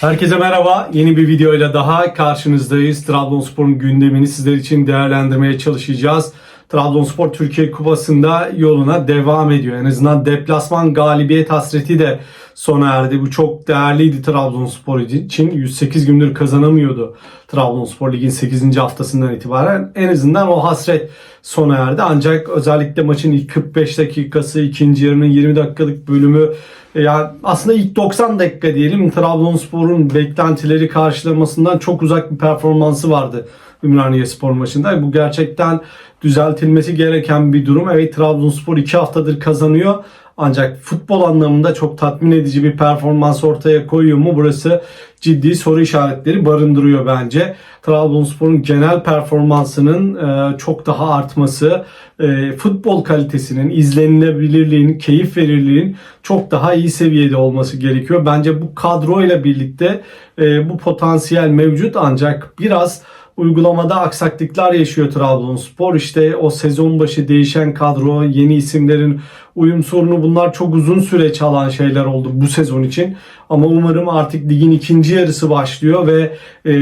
Herkese merhaba. Yeni bir videoyla daha karşınızdayız. Trabzonspor'un gündemini sizler için değerlendirmeye çalışacağız. Trabzonspor Türkiye Kupası'nda yoluna devam ediyor. En azından deplasman galibiyet hasreti de sona erdi. Bu çok değerliydi Trabzonspor için. 108 gündür kazanamıyordu Trabzonspor Lig'in 8. haftasından itibaren. En azından o hasret sona erdi. Ancak özellikle maçın ilk 45 dakikası, ikinci yarının 20 dakikalık bölümü yani aslında ilk 90 dakika diyelim Trabzonspor'un beklentileri karşılamasından çok uzak bir performansı vardı Ümraniye Spor maçında. Bu gerçekten düzeltilmesi gereken bir durum. Evet Trabzonspor 2 haftadır kazanıyor. Ancak futbol anlamında çok tatmin edici bir performans ortaya koyuyor mu? Burası ciddi soru işaretleri barındırıyor bence. Trabzonspor'un genel performansının e, çok daha artması, e, futbol kalitesinin, izlenilebilirliğin, keyif verirliğin çok daha iyi seviyede olması gerekiyor. Bence bu kadroyla birlikte e, bu potansiyel mevcut ancak biraz uygulamada aksaklıklar yaşıyor Trabzonspor. İşte o sezon başı değişen kadro, yeni isimlerin uyum sorunu bunlar çok uzun süre çalan şeyler oldu bu sezon için. Ama umarım artık ligin ikinci yarısı başlıyor ve e,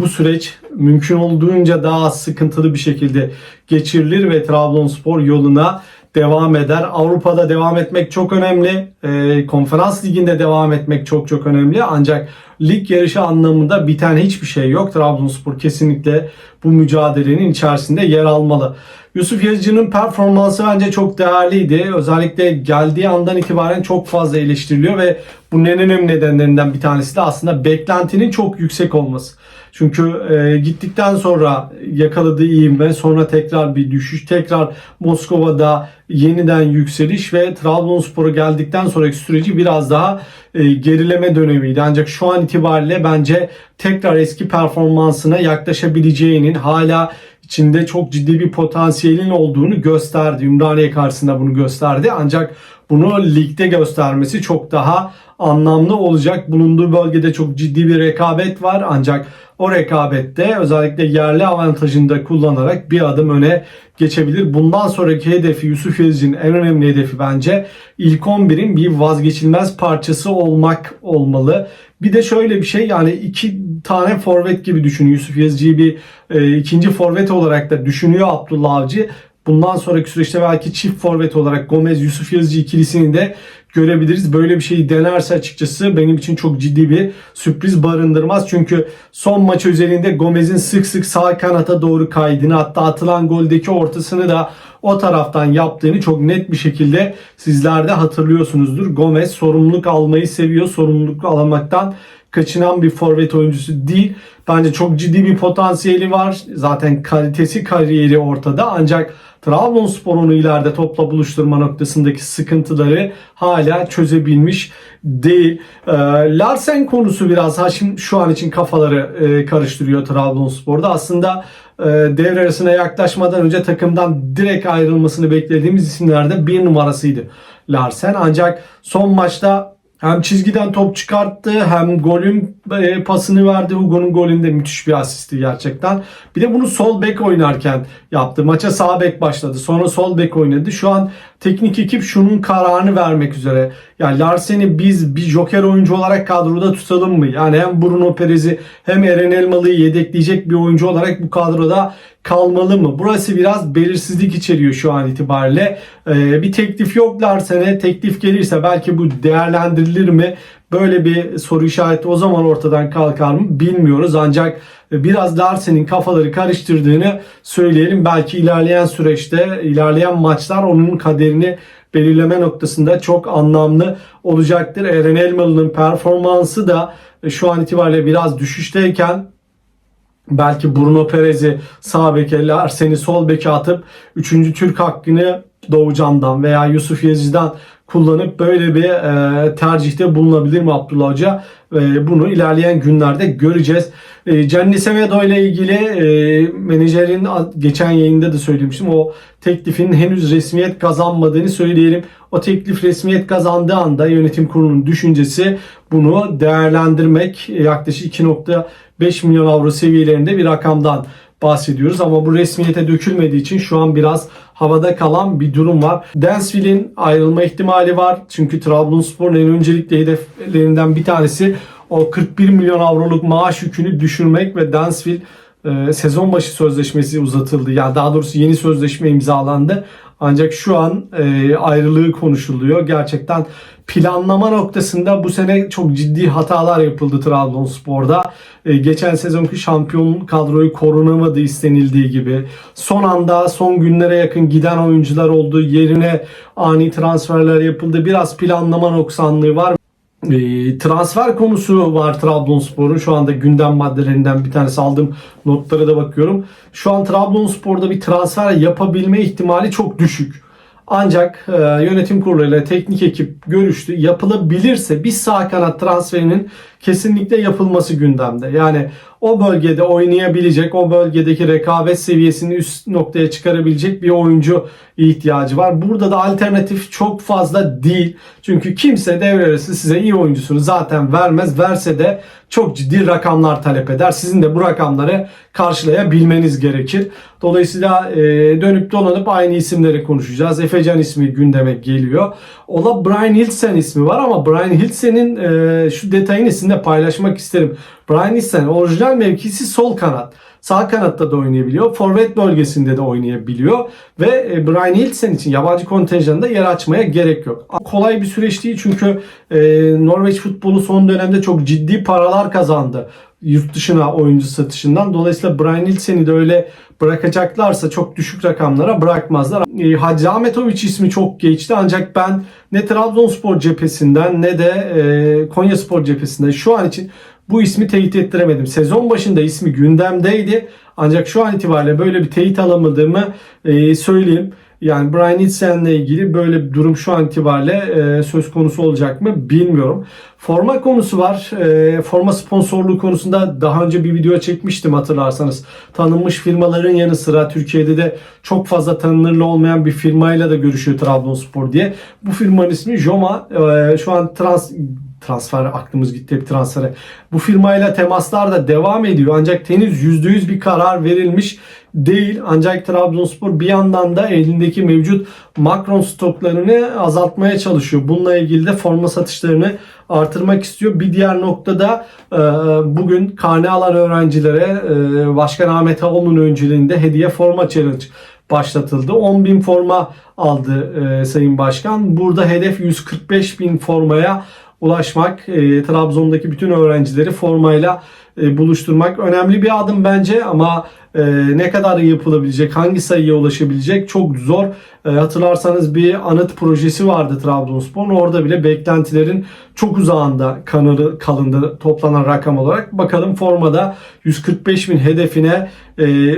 bu süreç mümkün olduğunca daha sıkıntılı bir şekilde geçirilir ve Trabzonspor yoluna devam eder. Avrupa'da devam etmek çok önemli. E, konferans liginde devam etmek çok çok önemli. Ancak lig yarışı anlamında biten hiçbir şey yok. Trabzonspor kesinlikle bu mücadelenin içerisinde yer almalı. Yusuf Yazıcı'nın performansı bence çok değerliydi. Özellikle geldiği andan itibaren çok fazla eleştiriliyor ve bunun en önemli nedenlerinden bir tanesi de aslında beklentinin çok yüksek olması. Çünkü e, gittikten sonra yakaladığı ivme sonra tekrar bir düşüş tekrar Moskova'da yeniden yükseliş ve Trabzonspor'a geldikten sonraki süreci biraz daha e, gerileme dönemiydi. Ancak şu an itibariyle bence tekrar eski performansına yaklaşabileceğinin hala içinde çok ciddi bir potansiyelin olduğunu gösterdi. Ümraniye karşısında bunu gösterdi. Ancak bunu ligde göstermesi çok daha anlamlı olacak. Bulunduğu bölgede çok ciddi bir rekabet var. Ancak o rekabette özellikle yerli avantajını da kullanarak bir adım öne geçebilir. Bundan sonraki hedefi Yusuf Yazıcı'nın en önemli hedefi bence ilk 11'in bir vazgeçilmez parçası olmak olmalı. Bir de şöyle bir şey yani iki tane forvet gibi düşün. Yusuf Yazıcı'yı bir e, ikinci forvet olarak da düşünüyor Abdullah Avcı. Bundan sonraki süreçte belki çift forvet olarak Gomez Yusuf Yazıcı ikilisini de görebiliriz. Böyle bir şeyi denerse açıkçası benim için çok ciddi bir sürpriz barındırmaz. Çünkü son maç özelinde Gomez'in sık sık sağ kanata doğru kaydığını hatta atılan goldeki ortasını da o taraftan yaptığını çok net bir şekilde sizler de hatırlıyorsunuzdur. Gomez sorumluluk almayı seviyor. Sorumluluk alamaktan kaçınan bir forvet oyuncusu değil. Bence çok ciddi bir potansiyeli var. Zaten kalitesi kariyeri ortada. Ancak Trabzonspor onu ileride topla buluşturma noktasındaki sıkıntıları hala çözebilmiş değil. E, Larsen konusu biraz ha şimdi şu an için kafaları e, karıştırıyor Trabzonspor'da. Aslında e, devre arasına yaklaşmadan önce takımdan direkt ayrılmasını beklediğimiz isimlerde bir numarasıydı Larsen. Ancak son maçta hem çizgiden top çıkarttı hem golün e, pasını verdi. Hugo'nun golünde müthiş bir asisti gerçekten. Bir de bunu sol bek oynarken yaptı. Maça sağ bek başladı. Sonra sol bek oynadı. Şu an teknik ekip şunun kararını vermek üzere. Yani Larsen'i biz bir joker oyuncu olarak kadroda tutalım mı? Yani hem Bruno Perez'i hem Eren Elmalı'yı yedekleyecek bir oyuncu olarak bu kadroda kalmalı mı? Burası biraz belirsizlik içeriyor şu an itibariyle. Ee, bir teklif yok Larsen'e. Teklif gelirse belki bu değerlendirilir mi? Böyle bir soru işareti o zaman ortadan kalkar mı bilmiyoruz. Ancak biraz Larsen'in kafaları karıştırdığını söyleyelim. Belki ilerleyen süreçte, ilerleyen maçlar onun kaderini belirleme noktasında çok anlamlı olacaktır. Eren Elmalı'nın performansı da şu an itibariyle biraz düşüşteyken belki Bruno Perez'i sağ beke, Larsen'i sol beke atıp 3. Türk hakkını Doğucan'dan veya Yusuf Yazıcı'dan kullanıp böyle bir e, tercihte bulunabilir mi Abdullah Hoca? E, bunu ilerleyen günlerde göreceğiz. E, Cenni Semedo ile ilgili e, menajerin geçen yayında da söylemiştim. O teklifin henüz resmiyet kazanmadığını söyleyelim. O teklif resmiyet kazandığı anda yönetim kurulunun düşüncesi bunu değerlendirmek yaklaşık 2.5 milyon avro seviyelerinde bir rakamdan bahsediyoruz ama bu resmiyete dökülmediği için şu an biraz havada kalan bir durum var. Dansville'in ayrılma ihtimali var. Çünkü Trabzonspor'un en öncelikli hedeflerinden bir tanesi o 41 milyon avroluk maaş yükünü düşürmek ve Dansville e, sezon başı sözleşmesi uzatıldı. Yani daha doğrusu yeni sözleşme imzalandı. Ancak şu an e, ayrılığı konuşuluyor. Gerçekten planlama noktasında bu sene çok ciddi hatalar yapıldı Trabzonspor'da. E, geçen sezonki şampiyon kadroyu korunamadı istenildiği gibi. Son anda son günlere yakın giden oyuncular oldu. Yerine ani transferler yapıldı. Biraz planlama noksanlığı var. E, transfer konusu var Trabzonspor'un. Şu anda gündem maddelerinden bir tanesi aldığım notlara da bakıyorum. Şu an Trabzonspor'da bir transfer yapabilme ihtimali çok düşük. Ancak e, yönetim kuruluyla teknik ekip görüştü. Yapılabilirse bir sağ kanat transferinin kesinlikle yapılması gündemde. Yani o bölgede oynayabilecek, o bölgedeki rekabet seviyesini üst noktaya çıkarabilecek bir oyuncu ihtiyacı var. Burada da alternatif çok fazla değil. Çünkü kimse devre arası size iyi oyuncusunu zaten vermez. Verse de çok ciddi rakamlar talep eder. Sizin de bu rakamları karşılayabilmeniz gerekir. Dolayısıyla e, dönüp dolanıp aynı isimleri konuşacağız. Efecan ismi gündeme geliyor. Ola Brian Hilsen ismi var ama Brian Hilsen'in e, şu detayını sizinle paylaşmak isterim. Brian Hilsen orijinal mevkisi sol kanat. Sağ kanatta da oynayabiliyor. Forvet bölgesinde de oynayabiliyor. Ve e, Brian Hilsen için yabancı kontenjanda yer açmaya gerek yok. Kolay bir süreç değil çünkü e, Norveç futbolu son dönemde çok ciddi paralar kazandı. Yurt dışına oyuncu satışından. Dolayısıyla Brian Hilsen'i de öyle bırakacaklarsa çok düşük rakamlara bırakmazlar. E, Hacı Ahmetoviç ismi çok geçti ancak ben ne Trabzonspor cephesinden ne de e, Konyaspor cephesinden şu an için bu ismi teyit ettiremedim. Sezon başında ismi gündemdeydi. Ancak şu an itibariyle böyle bir teyit alamadığımı e, söyleyeyim. Yani Brian Hitsen'le ilgili böyle bir durum şu an itibariyle e, söz konusu olacak mı bilmiyorum. Forma konusu var. E, forma sponsorluğu konusunda daha önce bir video çekmiştim hatırlarsanız. Tanınmış firmaların yanı sıra Türkiye'de de çok fazla tanınırlı olmayan bir firmayla da görüşüyor Trabzonspor diye. Bu firmanın ismi Joma. E, şu an trans transfer aklımız gitti hep transfere. Bu firmayla temaslar da devam ediyor ancak henüz %100 bir karar verilmiş değil. Ancak Trabzonspor bir yandan da elindeki mevcut Macron stoklarını azaltmaya çalışıyor. Bununla ilgili de forma satışlarını artırmak istiyor. Bir diğer noktada e, bugün karne alan öğrencilere e, Başkan Ahmet Ağol'un öncülüğünde hediye forma challenge başlatıldı. 10 bin forma aldı e, Sayın Başkan. Burada hedef 145 bin formaya ulaşmak, e, Trabzon'daki bütün öğrencileri formayla e, buluşturmak önemli bir adım bence ama e, ne kadar yapılabilecek, hangi sayıya ulaşabilecek çok zor. E, hatırlarsanız bir anıt projesi vardı Trabzonspor'un. Orada bile beklentilerin çok uzağında kanarı kalındı toplanan rakam olarak. Bakalım formada 145 bin hedefine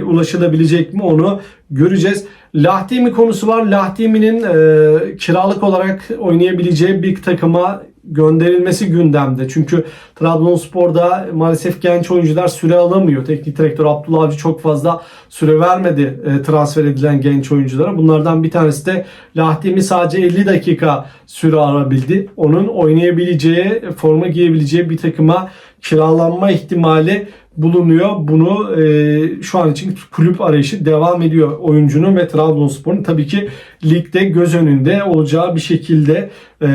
ulaşılabilecek mi onu göreceğiz. Lahtimi konusu var. Lahtimi'nin e, kiralık olarak oynayabileceği bir takıma gönderilmesi gündemde. Çünkü Trabzonspor'da maalesef genç oyuncular süre alamıyor. Teknik direktör Abdullah Avcı çok fazla süre vermedi e, transfer edilen genç oyunculara. Bunlardan bir tanesi de Lahtimi sadece 50 dakika süre alabildi. Onun oynayabileceği, forma giyebileceği bir takıma kiralanma ihtimali bulunuyor. Bunu e, şu an için kulüp arayışı devam ediyor oyuncunun ve Trabzonspor'un tabii ki ligde göz önünde olacağı bir şekilde e,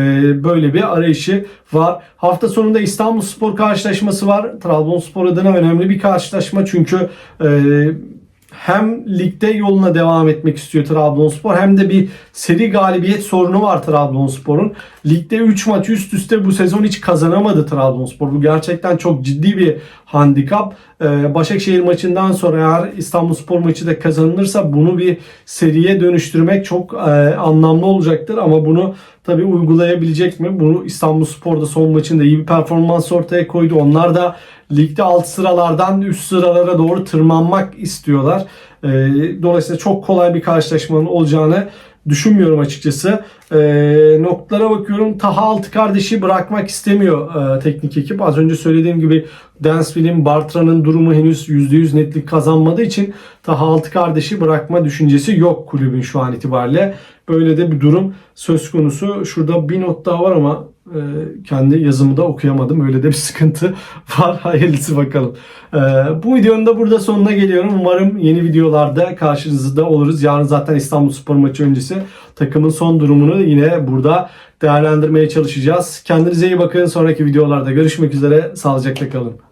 böyle bir arayışı var. Hafta sonunda İstanbul Spor karşılaşması var. Trabzonspor adına önemli bir karşılaşma çünkü e, hem ligde yoluna devam etmek istiyor Trabzonspor hem de bir seri galibiyet sorunu var Trabzonspor'un. Ligde 3 maç üst üste bu sezon hiç kazanamadı Trabzonspor. Bu gerçekten çok ciddi bir handikap. Ee, Başakşehir maçından sonra eğer İstanbulspor maçı da kazanılırsa bunu bir seriye dönüştürmek çok e, anlamlı olacaktır ama bunu tabii uygulayabilecek mi? Bunu İstanbulspor'da son maçında iyi bir performans ortaya koydu. Onlar da ligde alt sıralardan üst sıralara doğru tırmanmak istiyorlar. E, dolayısıyla çok kolay bir karşılaşmanın olacağını düşünmüyorum açıkçası. E, noktalara bakıyorum. Taha altı kardeşi bırakmak istemiyor e, teknik ekip. Az önce söylediğim gibi Dansville'in, Bartra'nın durumu henüz %100 netlik kazanmadığı için Taha altı kardeşi bırakma düşüncesi yok kulübün şu an itibariyle. Böyle de bir durum söz konusu. Şurada bir not daha var ama e, kendi yazımı da okuyamadım. Öyle de bir sıkıntı var. Hayırlısı bakalım. E, bu videonun da burada sonuna geliyorum. Umarım yeni videolarda karşınızda oluruz. Yarın zaten İstanbul Spor maçı öncesi takımın son durumunu yine burada değerlendirmeye çalışacağız. Kendinize iyi bakın. Sonraki videolarda görüşmek üzere. Sağlıcakla kalın.